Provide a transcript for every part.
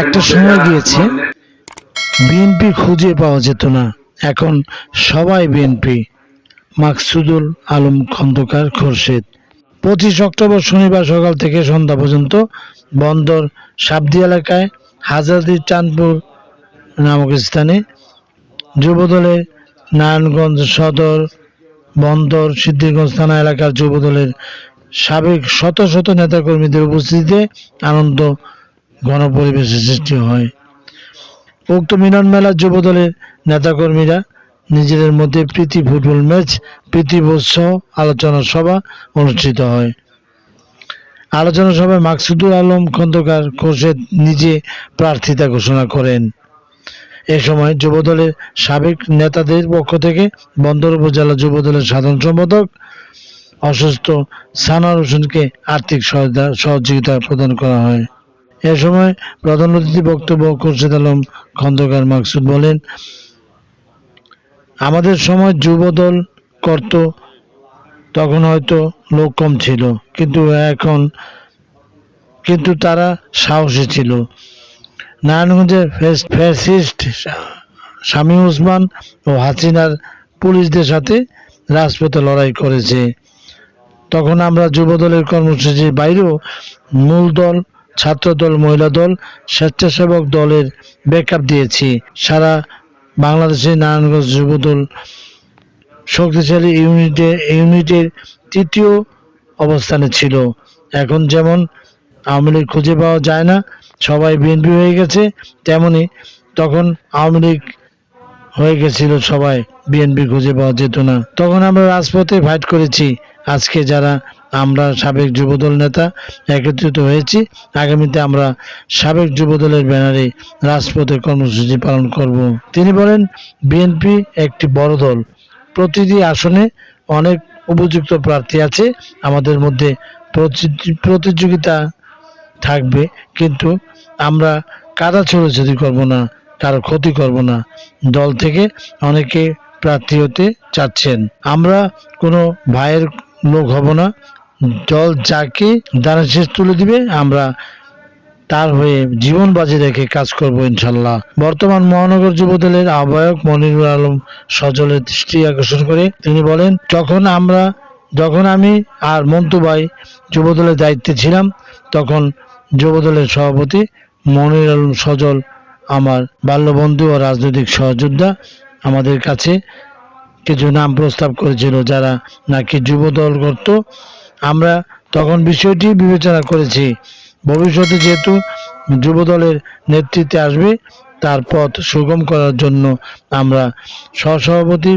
একটা সময় গিয়েছে বিএনপি খুঁজে পাওয়া যেত না। এখন সবাই বিএনপি মাকসুদুল আলম খন্দকার খোরশেদ। পঁচিশ অক্টোবর শনিবার সকাল থেকে সন্ধ্যা পর্যন্ত বন্দর সাবদি এলাকায় হাজারদি চাঁদপুর নামক স্থানে যুবদলের নারায়ণগঞ্জ সদর বন্দর সিদ্ধিরগঞ্জ থানা এলাকার যুবদলের সাবেক শত শত নেতাকর্মীদের উপস্থিতিতে আনন্দ গণপরিবেশের সৃষ্টি হয়। উক্ত মিলন মেলার যুবদলের নেতাকর্মীরা নিজেদের মধ্যে প্রীতি ফুটবল ম্যাচ, প্রীতি সহ আলোচনা সভা অনুষ্ঠিত হয়। আলোচনা সভায় মাকসুদুল আলম খন্দকার খোরশেদ নিজে প্রার্থিতা ঘোষণা করেন। এ সময় যুবদলের সাবেক নেতাদের পক্ষ থেকে বন্দর উপজেলা যুবদলের সাধারণ সম্পাদক অসুস্থ সানার হোসেনকে আর্থিক সহযোগিতা প্রদান করা হয়। এ সময় প্রধান অতিথি বক্তব্য খোরশেদ আলম, খন্দকার মাকসুদ বলেন, আমাদের সময় যুবদল করত, তখন হয়তো লোক কম ছিল, কিন্তু এখন কিন্তু তারা সাহসী ছিল। নারায়ণগঞ্জের ফ্যাসিস্ট স্বামী উসমান ও হাসিনার পুলিশদের সাথে রাজপথে লড়াই করেছে। তখন আমরা যুবদলের কর্মসূচির বাইরেও মূল দল ছাত্রদল মহিলা দল স্বেচ্ছাসেবক দলের ব্যাকআপ দিয়েছি। সারা বাংলাদেশে নারায়ণগঞ্জ যুবদল শক্তিশালী ইউনিটে, ইউনিটের তৃতীয় অবস্থানে ছিল। এখন যেমন আওয়ামী লীগ খুঁজে পাওয়া যায় না, সবাই বিএনপি হয়ে গেছে, তেমনি তখন আওয়ামী লীগ হয়ে গেছিল, সবাই বিএনপি খুঁজে পাওয়া যেত না। তখন আমরা রাজপথে ফাইট করেছি। আজকে যারা আমরা সাবেক যুবদল নেতা একত্রিত হয়েছি। আগামীতে আমরা সাবেক যুবদলের ব্যানারে রাজপথে কর্মসূচি পালন করব। তিনি বলেন, বিএনপি একটি বড় দল। প্রতিটি আসনে অনেক উপযুক্ত প্রার্থী আছে। আমাদের মধ্যে প্রতি- প্রতিযোগিতা থাকবে, কিন্তু আমরা কাদা ছোড়াছুড়ি করব না, কারও ক্ষতি করব না। দল থেকে অনেকে প্রার্থী হতে চাচ্ছেন। আমরা কোনো ভাইয়ের লোক হব না। দল যাকে দ্বারা শেষ তুলে দিবে, আমরা তার হয়ে জীবন বাজি রেখে কাজ করব ইনশাল্লাহ। বর্তমান মহানগর যুবদলের আহ্বায়ক মনিরুল আলম সজলের দৃষ্টি আকর্ষণ করে তিনি বলেন, যখন আমরা, যখন আমি আর মন্টু ভাই যুবদলের দায়িত্বে ছিলাম, তখন যুবদলের সভাপতি মনির আলম সজল আমার বাল্যবন্ধু ও রাজনৈতিক সহযোদ্ধা আমাদের কাছে কিছু নাম প্রস্তাব করেছিল যারা নাকি যুবদল করত আমরা তখন বিষয়টি বিবেচনা করেছি। ভবিষ্যতে যেহেতু যুবদলের নেতৃত্বে আসবে, তার পথ সুগম করার জন্য আমরা সহসভাপতি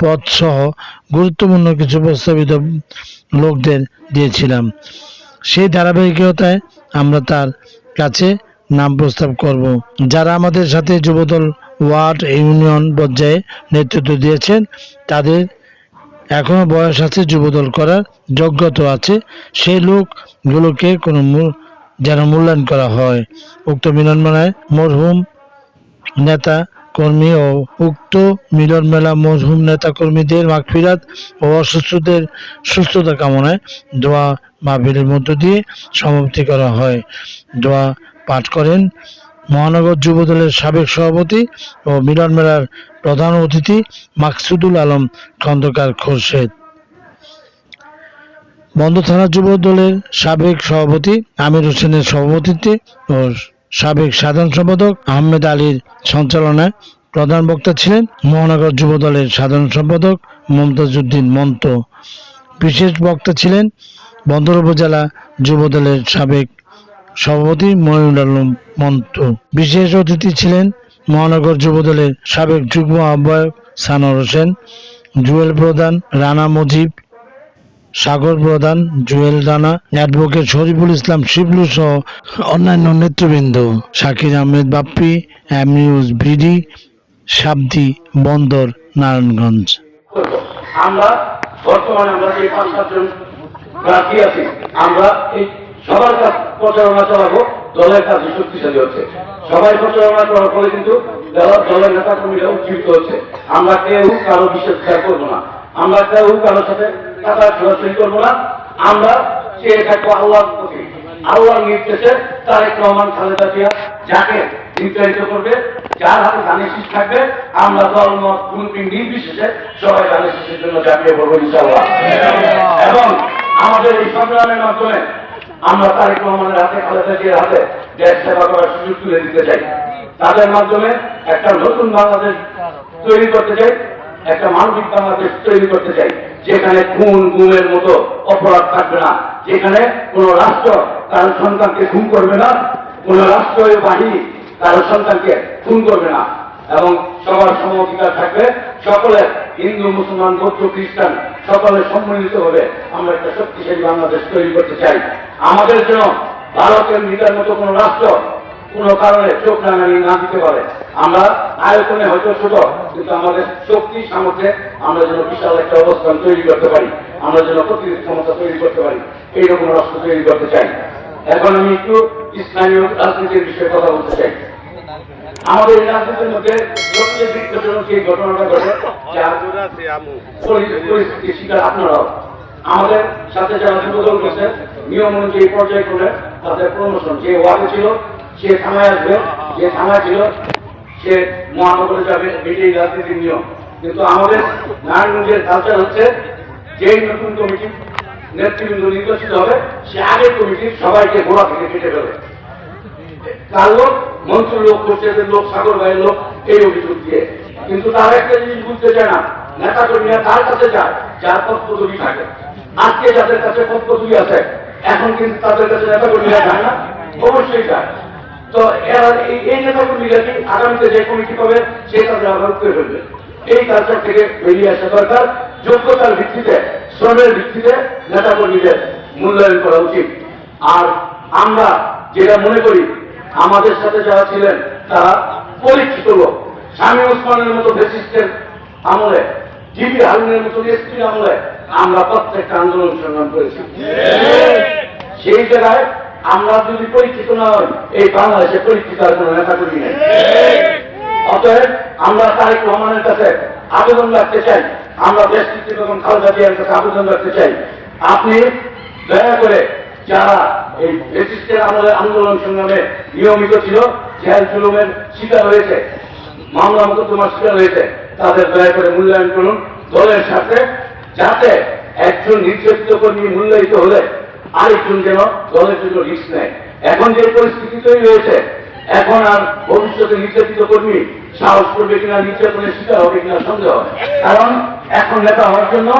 পদ সহ গুরুত্বপূর্ণ কিছু প্রস্তাবিত লোকদের দিয়েছিলাম। সেই ধারাবাহিকতায় আমরা তার কাছে নাম প্রস্তাব করব। যারা আমাদের সাথে যুবদল ওয়ার্ড ইউনিয়ন পর্যায়ে নেতৃত্ব দিয়েছেন, তাদের এখনও বয়স আছে, যুবদল করার যোগ্যতা আছে সেই লোকগুলোকে কোনো যেন মূল্যায়ন করা হয়। উক্ত মিলন মেলায় মরহুম নেতা কর্মী ও উক্ত মিলন মেলা মরহুম নেতা কর্মীদের মাগফিরাত ও অসুস্থদের সুস্থতা কামনায় দোয়া মাহফিলের মধ্য দিয়ে সমাপ্তি করা হয়। দোয়া পাঠ করেন মহানগর যুবদলের সাবেক সভাপতি ও মিলন মেলার প্রধান অতিথি মাকসুদুল আলম, খন্দকার খোরশেদ। বন্ধ থানা যুব দলের সাবেক সভাপতি আমির হোসেনের সভাপতিত্বে ও সাবেক সাধারণ সম্পাদক আহমেদ আলীর সঞ্চালনায় প্রধান বক্তা ছিলেন মহানগর যুব দলের সাধারণ সম্পাদক মমতাজউদ্দিন মন্ত বিশেষ বক্তা ছিলেন বন্দর উপজেলা যুব দলের সাবেক সভাপতি মনিরুল আলম মন্ত বিশেষ অতিথি ছিলেন মহানগর যুবদলের সাবেক যুগ্ম আহ্বায়ক সানোয়ার হোসেন, জুয়েল প্রধান রানা মুজিব, সাগর প্রধান জুয়েল রানা, অ্যাডভোকেট শরীফুল ইসলাম শিবলু সহ অন্যান্য নেতৃবৃন্দ। Shakir Ahmed Bappi amuse BD Sabdi Bandar, Narayanganj. আমরা বর্তমানে আমরা পাঁচ সাতজন প্রার্থী আছি। আমরা এই সবার কাছে প্রচারণা চালাবো। দলের কাছে শক্তিশালী হচ্ছে। সবাই প্রচারণা করার ফলে কিন্তু দল- দলের নেতা কর্মীরা উজ্জীবিত হচ্ছে। আমরা কেউ কারও বিশেষ খেয়াল করব না। আমরা কেউ কারোর সাথে কাটা সরাসরি করব না। আমরা চেয়ে থাকব আল্লাহর প্রতি। আল্লাহর নির্দেশে তারেক রহমান খালেদা জিয়া যাকে নির্ধারিত করবে, যার হাতে ধানের শীষ থাকবে, আমরা দল, মত কোনটি নির্বিশেষে সবাই ধানের শীষের জন্য ঝাঁপিয়ে পড়ব ইনশাল্লাহ এবং আমাদের এই সংগ্রামের মাধ্যমে আমরা তারেক রহমানের হাতে, খালেদা জিয়ার হাতে দেশ সেবা করার সুযোগ তুলে দিতে চাই। তাদের মাধ্যমে একটা নতুন বাংলাদেশ তৈরি করতে চাই, একটা মানবিক বাংলাদেশ তৈরি করতে চাই, যেখানে খুন, গুমের মতো অপরাধ থাকবে না, যেখানে কোন রাষ্ট্র তার সন্তানকে খুন করবে না, কোন রাষ্ট্রীয় বাহিনী তার সন্তানকে খুন করবে না। এবং সবার সমঅধিকার থাকবে সকলের হিন্দু, মুসলমান, বৌদ্ধ, খ্রিস্টান সকলের সম্মিলিত হবে আমরা একটা শক্তিশালী বাংলাদেশ তৈরি করতে চাই। আমাদের জন্য ভারতের নিকার মতো কোন রাষ্ট্র কোন কারণে চোখ রাঙানি না দিতে পারে। আমরা আয়তনে হয়তো ছোট, কিন্তু আমাদের শক্তি, সামর্থ্যে আমরা যেন বিশাল একটা অবস্থান তৈরি করতে পারি। আমরা যেন প্রতিনিধি ক্ষমতা তৈরি করতে পারি। এইরকম রাষ্ট্র তৈরি করতে চাই। এখন আমি একটু স্থানীয় রাজনীতির বিষয়ে কথা বলতে চাই। আমাদের এই রাজনীতির মধ্যে সবচেয়ে বিপজ্জনক যে ঘটনাটা ঘটে যা পরি- পরিস্থিতির শিকার আপনারাও। আমাদের সাথে যারা যুবদল করছে নিয়ম অনুযায়ী পর্যায়ক্রমে তাদের প্রমোশন যে ওয়ার্ডে ছিল সে থানায় আসবে। যে থানায় ছিল সে মহানগরে যাবে এটাই রাজনীতির নিয়ম। কিন্তু আমাদের নারায়ণগঞ্জের কালচার হচ্ছে যেই নতুন কমিটি নেতৃবৃন্দ নির্বাচিত হবে সে আগের কমিটির সবাইকে গোড়া থেকে কেটে দেবে কার লোক লোক লোক, সাগর ভাইয়ের লোক, এই অভিযোগ দিয়ে। কিন্তু তারা একটা জিনিস বুঝতে চায় না নেতা কর্মীরা তার কাছে যায়, যার থাকে। আজকে যাদের কাছে আছে, এখন কিন্তু তাদের কাছে নেতা কর্মীরা যায় না, অবশ্যই যায়। তো এরা, এই নেতা কর্মীরা কি আগামীতে যে কমিটি পাবে সেই তাদের আবার করে ফেলবে। এই কালচার থেকে বেরিয়ে আসা দরকার। যোগ্যতার ভিত্তিতে, শ্রমের ভিত্তিতে নেতা কর্মীদের মূল্যায়ন করা উচিত। আর আমরা যেটা মনে করি আমাদের সাথে যারা ছিলেন তারা পরীক্ষিত লোক। স্বামী ওসমানের মতো ফেসিস্টের আমলে জিবি হারুনের মতো এসপির আমলে আমরা প্রত্যেকটা আন্দোলন সংগ্রাম করেছি। সেই জায়গায় আমরা যদি পরীক্ষিত না হই এই বাংলাদেশে পরীক্ষিত আর কোনো নেতা করি নাই। অতএব আমরা তারেক রহমানের কাছে আবেদন রাখতে চাই আমরা দেশ কিছু এবং খালেদা জিয়ার কাছে আবেদন রাখতে চাই আপনি দয়া করে যারা এই ব্রিটিশদের আমলে আন্দোলন সংগ্রামে নিয়মিত ছিল জেল জুলুমের শিকার হয়েছে, মামলা মোকদ্দমার শিকার হয়েছে, তাদের দয়া করে মূল্যায়ন করুন। দলের সাথে যাতে একজন নির্যাতিত কর্মী মূল্যায়িত হলে আরেকজন যেন দলের জন্য রিস্ক নেয়। এখন যে পরিস্থিতি তৈরি হয়েছে, এখন আর ভবিষ্যতে নির্যাতিত কর্মী সাহস করবে কিনা, নির্যাতনের শিকার হবে কিনা সন্দেহ কারণ এখন নেতা হওয়ার জন্য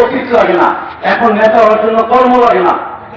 অতীত লাগে না, এখন নেতা হওয়ার জন্য কর্ম লাগে না।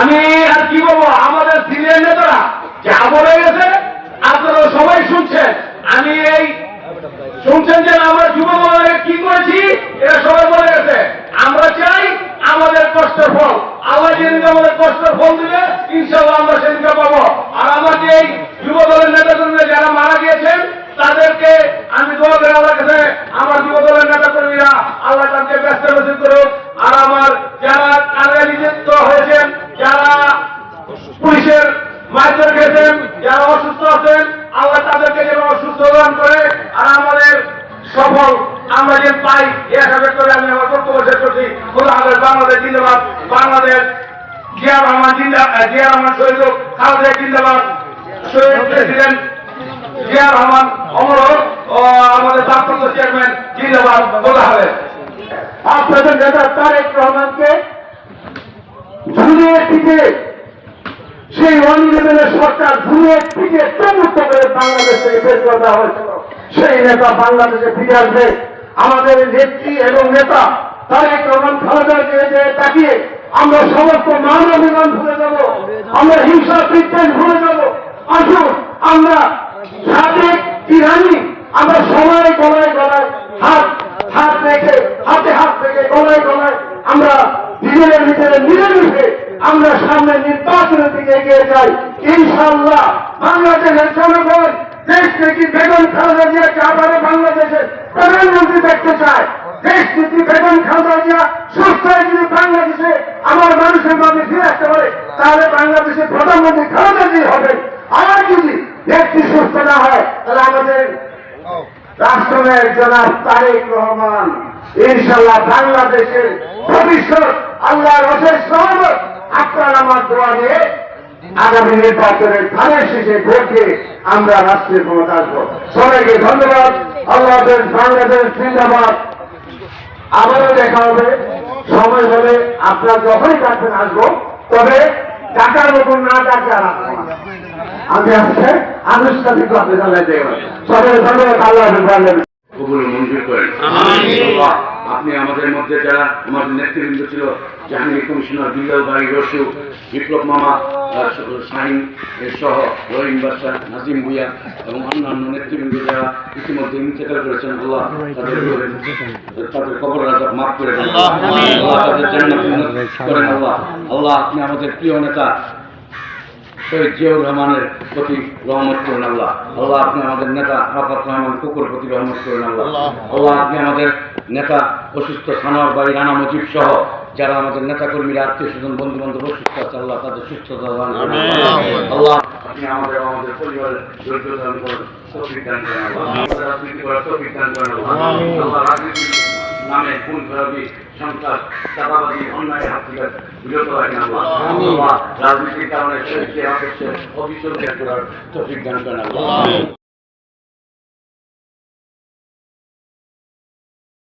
আমি আর কি বলব, আমাদের সিনিয়র নেতারা যা বলে গেছে, আপনারা সবাই শুনছেন। আমি এই শুনছেন যে আমরা যুব দলের কি করেছি এটা সবাই বলে গেছে। আমরা চাই আমাদের কষ্টের ফল। আল্লাহ যেদিনকে আমাদের কষ্টের ফল দিবে, ইনশাল্লাহ আমরা সেদিনকে পাবো। আর আমাকে এই যুব দলের নেতা যারা মারা গিয়েছেন, তাদেরকে আমি দোয়া করে আল্লাহ কাছে আমার যুব দলের নেতা কর্মীরা আল্লাহ তাদেরকে ব্যস্ত নসিব করুক আর আমার যারা কারাগারে নিযুক্ত হয়েছেন যারা পুলিশের মারধর খেয়েছেন যারা অসুস্থ আছেন আল্লাহ তাদেরকে যেন অসুস্থ দান করে আর আমাদের সফল আমরা যে পাই এ আশা ব্যক্ত করে আমি আমার বক্তব্য শেষ করছি খোদা হাফেজ বাংলাদেশ জিন্দাবাদ বাংলাদেশ জিয়া রহমান জিন্দা আহ, জিয়া খালেদা সেই অনিলেবেলের সরকার ঝুলিয়ে পিঠে চমুক্ত করে বাংলাদেশ থেকে বের করে দেওয়া হয়েছিল। সেই নেতা বাংলাদেশে ফিরে আসবে। আমাদের নেত্রী এবং নেতা তারেক রহমান খালেদার দিকে তাকিয়ে আমরা সমস্ত মান অভিমান ভুলে যাব। আমরা হিংসা, বিদ্বেষ ভুলে যাব। আসুন, আমরা সাবেক ইরানি, আমরা সবাই গলায় গলায় হাত হাত রেখে, হাতে হাত রেখে গলায় গলায় আমরা ভিতরে ভিতরে মিলেমিশে আমরা সামনে নির্বাচনের দিকে এগিয়ে যাই। ইনশাল্লাহ বাংলাদেশের জনগণ, দেশ থেকে বেগম খালেদা জিয়াকে আবারও বাংলাদেশের প্রধানমন্ত্রী দেখতে চায়। দেশ নীতি বেগম খালেদা জিয়া সুস্থ হয়ে যদি বাংলাদেশে আমার মানুষের মধ্যে ফিরে আসতে পারে, তাহলে বাংলাদেশের প্রধানমন্ত্রী খালেদা জিয়া হবেন। আর যদি ব্যক্তি সুস্থ না হয়, তাহলে আমাদের রাষ্ট্রের জনাব তারেক রহমান ইনশাল্লাহ বাংলাদেশের ভবিষ্যৎ আল্লাহর অশেষ সহমত আপনার আমার দোয়া নিয়ে আগামী নির্বাচনের ধানের শেষে ভোট দিয়ে আমরা রাষ্ট্রের ক্ষমতা আসব। সবাইকে ধন্যবাদ। আল্লাহ বাংলাদেশ জিন্দাবাদ। আবারও দেখা হবে। সময় হলে আপনার যখনই ডাকবেন আসব তবে টাকার মতন না টাকা আর আমি আসছে আনুষ্ঠানিক আপনি জানাই দেখবেন সবাই ধন্যবাদ আল্লাহ কবুল মঞ্জুর করেন। আল্লাহ, আপনি আমাদের মধ্যে যারা আমাদের নেতৃবৃন্দ ছিল জাহাঙ্গীর কমিশনার বিল্লাল বাড়ি রসু বিপ্লব মামা শাহিন সহ রহিম বাদশাহ নাজিম ভুইয়া এবং অন্যান্য নেতৃবৃন্দ যারা ইতিমধ্যে ইন্তেকাল করেছেন আল্লাহ তাদের তাদের কবর রাজা মাফ করে দেন। আল্লাহ তাদের জান্নাত করেন আল্লাহ। আল্লাহ আপনি আমাদের প্রিয় নেতা শহীদ জিয়াউর রহমানের প্রতি রহমত করুন আল্লাহ। আল্লাহ আপনি আমাদের নেতা আরাফাত রহমান কুকুর প্রতি রহমত করুন আল্লাহ। আল্লাহ আপনি আমাদের নেতা অসুস্থ সানোয়ার বাড়ি রানা মজিব সহ যারা আমাদের নেতা কর্মীরা আত্মীয় স্বজন বন্ধু বান্ধব অসুস্থ আছে আল্লাহ তাদের সুস্থতা দান আল্লাহ। আপনি আমাদের আমাদের পরিবারের দান করুন রাজনীতি নামে খুন খরাবি সন্ত্রাস অন্যায় হাত থেকে বিরত রাখেন আল্লাহ। রাজনীতির কারণে অফিসের করার তৌফিক দান করেন আল্লাহ।